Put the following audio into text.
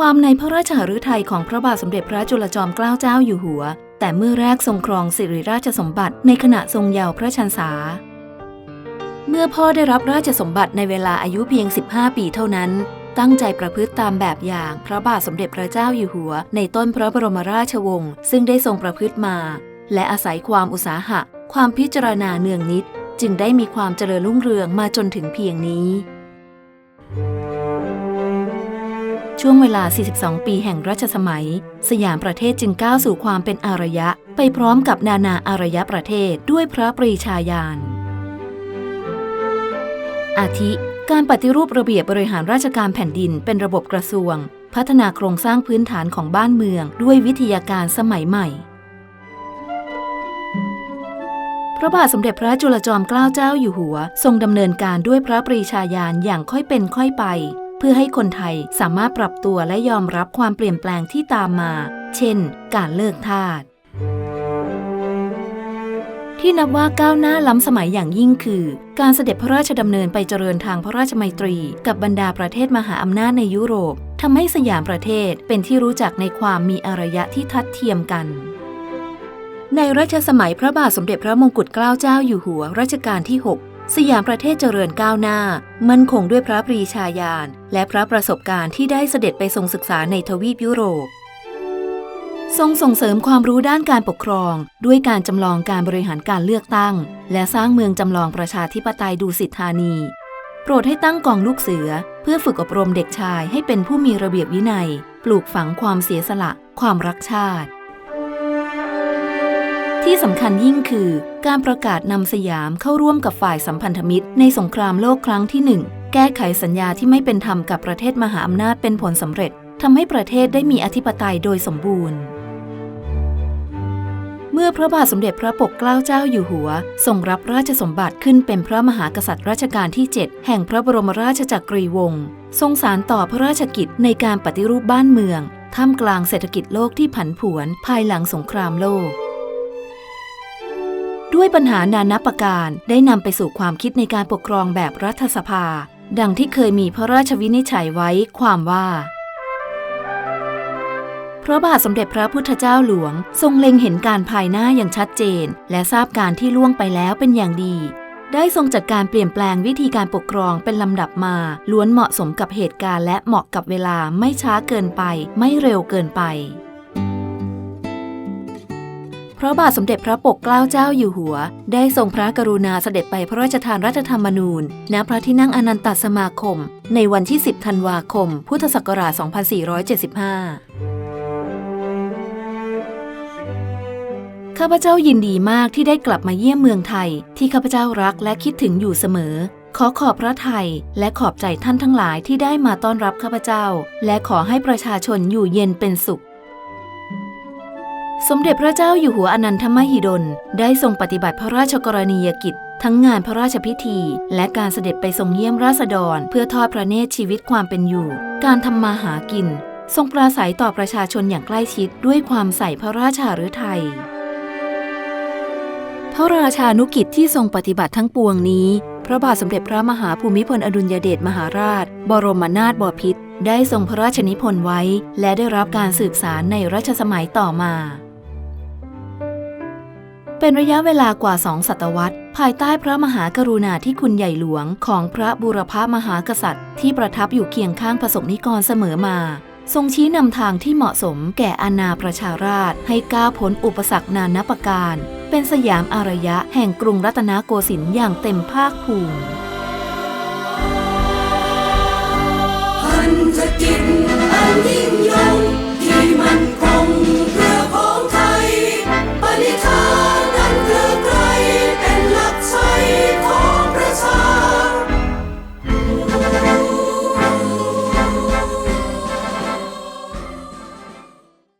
ความในพระราชหฤทัยของพระบาทสมเด็จพระจุลจอมเกล้าเจ้าอยู่หัว แต่เมื่อแรกทรงครองสิริราชสมบัติในขณะทรงเยาว์พระชนษา เมื่อพ่อได้รับราชสมบัติในเวลาอายุเพียง 15 ปีเท่านั้น ตั้งใจประพฤติตามแบบอย่างพระบาทสมเด็จพระเจ้าอยู่หัว ในต้นพระบรมราชวงศ์ซึ่งได้ทรงประพฤติมา และอาศัยความอุตสาหะ ความพิจารณาเนืองนิด จึงได้มีความเจริญรุ่งเรืองมาจนถึงเพียงนี้ ช่วงเวลา 42 ปีแห่งรัชสมัย สยามประเทศจึงก้าวสู่ความเป็นอารยะ ไปพร้อมกับนานาอารยประเทศด้วยพระปรีชาญาณ อาทิ การปฏิรูประเบียบบริหารราชการแผ่นดินเป็นระบบกระทรวง พัฒนาโครงสร้างพื้นฐานของบ้านเมืองด้วยวิทยาการสมัยใหม่พระบาทสมเด็จพระจุลจอมเกล้าเจ้าอยู่หัว ทรงดำเนินการด้วยพระปรีชาญาณอย่างค่อยเป็นค่อยไป พื่อให้คนไทยสามารถปรับตัวและยอมรับความเปลี่ยนแปลงที่ตามมา เช่น การเลิกทาสที่นับว่าก้าวหน้าล้ำสมัยอย่างยิ่งคือ การเสด็จพระราชดำเนินไปเจริญทางพระราชมัยตรี กับบรรดาประเทศมหาอำนาจในยุโรปทำให้สยามประเทศเป็นที่รู้จักในความมีอารยะที่ทัดเทียมกัน ในรัชสมัยพระบาทสมเด็จพระมงกุฎเกล้าเจ้าอยู่หัวรัชกาลที่ 6 สยามประเทศเจริญก้าวหน้า มั่นคงด้วยพระปรีชาญาณและพระประสบการณ์ที่ได้เสด็จไปทรงศึกษาในทวีปยุโรป ทรงส่งเสริมความรู้ด้านการปกครอง ด้วยการจำลองการบริหารการเลือกตั้ง และสร้างเมืองจำลองประชาธิปไตยดูสิทธานี โปรดให้ตั้งกองลูกเสือ เพื่อฝึกอบรมเด็กชายให้เป็นผู้มีระเบียบวินัย ปลูกฝังความเสียสละ ความรักชาติ ที่สำคัญยิ่งคือการประกาศนำสยามเข้าร่วมกับฝ่ายสัมพันธมิตร ในสงครามโลกครั้งที่หนึ่งแก้ไขสัญญาที่ไม่เป็นธรรมกับประเทศมหาอำนาจเป็นผลสำเร็จทำให้ประเทศได้มีอธิปไตยโดยสมบูรณ์ เมื่อพระบาทสมเด็จพระปกเกล้าเจ้าอยู่หัว ทรงรับราชสมบัติขึ้นเป็นพระมหากษัตริย์รัชกาลที่ 7 แห่งพระบรมราชจักรีวงศ์ทรงสารต่อพระราชกิจในการปฏิรูปบ้านเมือง ท่ามกลางเศรษฐกิจโลกที่ผันผวนภายหลังสงครามโลก ด้วยปัญหานานาประการได้นำไปสู่ความคิดในการปกครองแบบรัฐสภา ดังที่เคยมีพระราชวินิจฉัยไว้ความว่าพระบาทสมเด็จพระพุทธเจ้าหลวง ทรงเล็งเห็นการภายหน้าอย่างชัดเจน และทราบการที่ล่วงไปแล้วเป็นอย่างดี ได้ทรงจัดการเปลี่ยนแปลงวิธีการปกครองเป็นลำดับมา ล้วนเหมาะสมกับเหตุการณ์และเหมาะกับเวลาไม่ช้าเกินไป ไม่เร็วเกินไป ระบาทสมเด็จพระปกเกล้าเจ้าอยู่หัว ได้ทรงพระกรุณาเสด็จไปพระราชทานรัฐธรรมนูญ ณ พระที่นั่งอนันตสมาคม ในวันที่ 10 ธันวาคม พุทธศักราช 2475ข้าพเจ้ายินดีมากที่ได้กลับมาเยี่ยมเมืองไทย ที่ข้าพเจ้ารักและคิดถึงอยู่เสมอ ขอขอบพระไทย และขอบใจท่านทั้งหลายที่ได้มาต้อนรับข้าพเจ้า และขอให้ประชาชนอยู่เย็นเป็นสุข สมเด็จพระเจ้าอยู่หัวอนันทมหิดล ได้ทรงปฏิบัติพระราชกรณียกิจ ทั้งงานพระราชพิธี และการเสด็จไปทรงเยี่ยมราษฎร เพื่อทอดพระเนตรชีวิตความเป็นอยู่ การทำมาหากิน ทรงปราศัยต่อประชาชนอย่างใกล้ชิดด้วยความใส่พระราชาฤทัยพระราชานุกิจที่ทรงปฏิบัติทั้งปวงนี้ พระบาทสมเด็จพระมหาภูมิพลอดุลยเดชมหาราช บรมนาถบพิตรได้ทรงพระราชนิพนธ์ไว้ และได้รับการสืบสารในรัชสมัยต่อมา เป็นระยะเวลากว่าสองศตวรรษ ภายใต้พระมหากรุณาธิคุณใหญ่หลวงของพระบูรพามหากษัตริย์ ที่ประทับอยู่เคียงข้างประสงนิกรเสมอมา ทรงชี้นำทางที่เหมาะสมแก่อาณาประชาราชให้ก้าวพ้นอุปสรรคนานาประการ เป็นสยามอารยะแห่งกรุงรัตนโกสินทร์อย่างเต็มภาคภูมิ